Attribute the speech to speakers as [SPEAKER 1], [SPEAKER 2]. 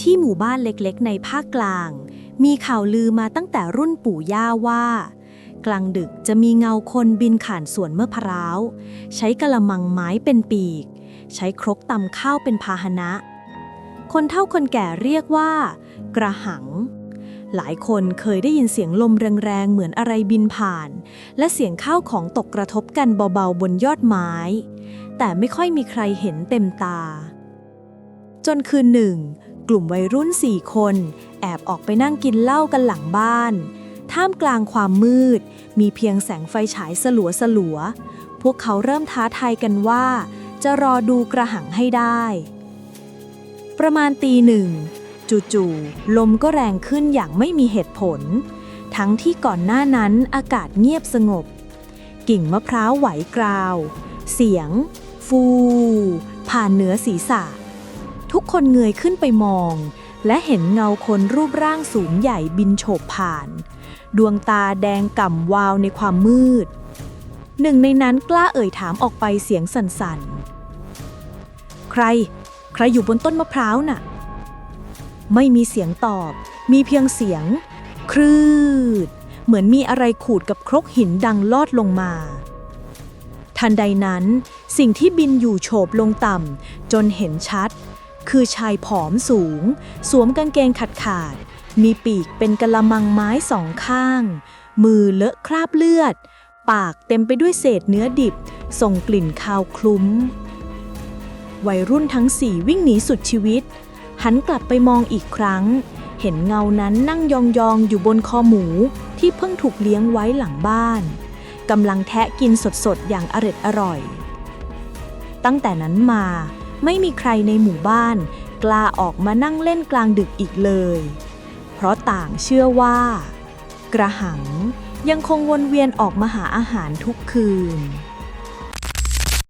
[SPEAKER 1] ที่หมู่บ้านเล็กๆ ในภาคกลาง มีข่าวลือมาตั้งแต่รุ่นปู่ย่าว่า กลางดึกจะมีเงาคนบินผ่านสวนเมะพร้าว ใช้กระมังไม้เป็นปีก ใช้ครกตำข้าวเป็นพาหนะ คนเฒ่าคนแก่เรียกว่า กระหัง หลายคนเคยได้ยินเสียงลมแรงๆ เหมือนอะไรบินผ่าน และเสียงข้าวของตกกระทบกันเบาๆบนยอดไม้ แต่ไม่ค่อยมีใครเห็นเต็มตา จนคืนหนึ่ง กลุ่มวัยรุ่นสี่คน แอบออกไปนั่งกินเหล้ากันหลังบ้าน ท่ามกลางความมืด มีเพียงแสงไฟฉายสลัวสลัวๆพวกเขาเริ่มท้าทายกันว่า จะรอดูกระหังให้ได้ ประมาณตีหนึ่ง จู่ๆลมก็แรงขึ้นอย่างไม่มีเหตุผล ทั้งที่ก่อนหน้านั้นอากาศเงียบสงบ กิ่งมะพร้าวไหวกราว เสียง ฟู ผ่านเหนือศีรษะ ทุกคนเงยขึ้นไปมอง และเห็นเงาคนรูปร่างสูงใหญ่บินโฉบผ่าน ดวงตาแดงก่ำวาวในความมืด หนึ่งในนั้นกล้าเอ่ยถามออกไปเสียงสั่นๆ ใคร ใครอยู่บนต้นมะพร้าวน่ะ ไม่มีเสียงตอบ มีเพียงเสียง ครืด เหมือนมีอะไรขูดกับครกหินดังลอดลงมาทันใดนั้น สิ่งที่บินอยู่โฉบลงต่ำ จนเห็นชัด คือชายผอมสูง สวมกางเกงขาดขาด มีปีกเป็นกะละมังไม้สองข้าง มือเลอะคราบเลือด ปากเต็มไปด้วยเศษเนื้อดิบ ส่งกลิ่นคาวคลุ้ม วัยรุ่นทั้งสี่วิ่งหนีสุดชีวิต หันกลับไปมองอีกครั้ง เห็นเงานั้นนั่งยองๆอยู่บนคอหมูที่เพิ่งถูกเลี้ยงไว้หลังบ้านกำลังแทะกินสดๆ อย่างอร็ดอร่อย ตั้งแต่นั้นมา ไม่มีใครในหมู่บ้าน กล้าออกมานั่งเล่นกลางดึกอีกเลย เพราะต่างเชื่อว่า กระหังยังคงวนเวียนออกมาหาอาหารทุกคืน